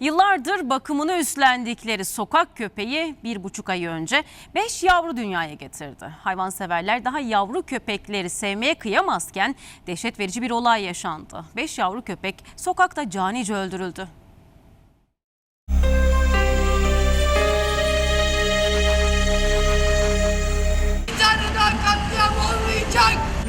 Yıllardır bakımını üstlendikleri sokak köpeği bir buçuk ay önce 5 yavru dünyaya getirdi. Hayvanseverler daha yavru köpekleri sevmeye kıyamazken dehşet verici bir olay yaşandı. 5 yavru köpek sokakta canice öldürüldü.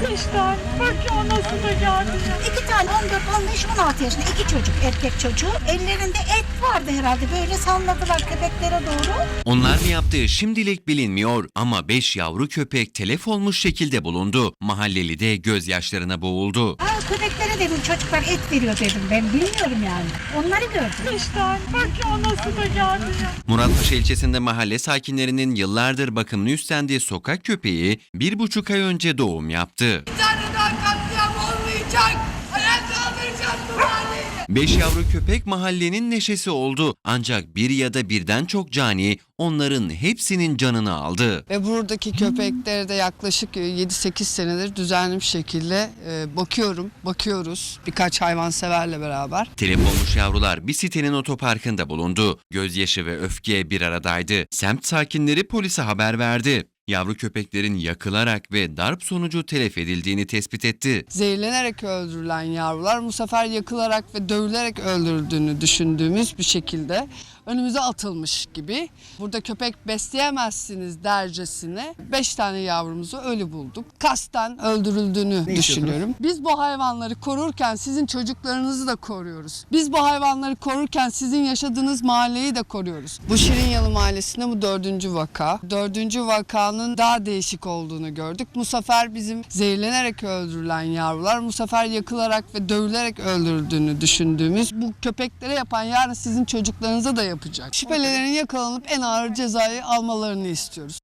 Tane. Bak ya nasıl da geldi. İki tane 14, 15, 16 yaşında iki çocuk, erkek çocuğu. Ellerinde et vardı herhalde. Böyle salladılar köpeklere doğru. Onların yaptığı şimdilik bilinmiyor ama 5 yavru köpek telef olmuş şekilde bulundu. Mahalleli de gözyaşlarına boğuldu. Ha köpeklere dedim çocuklar et veriyor dedim. Ben bilmiyorum yani. Onları gördüm. Beş tane. Bak ya nasıl da geldi ya. Muratpaşa ilçesinde mahalle sakinlerinin yıllardır bakımını üstlendiği sokak köpeği bir buçuk ay önce doğum yaptı. Bir tane daha katliam olmayacak. Ayağa kaldıracağım bu mahalleyi. 5 yavru köpek mahallenin neşesi oldu. Ancak bir ya da birden çok cani onların hepsinin canını aldı. Ve buradaki köpeklere de yaklaşık 7-8 senedir düzenli bir şekilde e, bakıyorum, bakıyoruz birkaç hayvanseverle beraber. Telef olmuş yavrular bir sitenin otoparkında bulundu. Gözyaşı ve öfke bir aradaydı. Semt sakinleri polise haber verdi. Yavru köpeklerin yakılarak ve darp sonucu telef edildiğini tespit etti. Zehirlenerek öldürülen yavrular bu sefer yakılarak ve dövülerek öldürüldüğünü düşündüğümüz bir şekilde önümüze atılmış gibi. Burada köpek besleyemezsiniz dercesine 5 tane yavrumuzu ölü bulduk. Kasten öldürüldüğünü düşünüyorum. Biz bu hayvanları korurken sizin çocuklarınızı da koruyoruz. Biz bu hayvanları korurken sizin yaşadığınız mahalleyi de koruyoruz. Bu Şirinyalı Mahallesi'nde bu dördüncü vaka. Dördüncü vakanın daha değişik olduğunu gördük. Bu sefer bizim zehirlenerek öldürülen yavrular bu sefer yakılarak ve dövülerek öldürüldüğünü düşündüğümüz bu köpeklere yapan yarın sizin çocuklarınıza da yapacak. Şüphelilerin yakalanıp en ağır cezayı almalarını istiyoruz.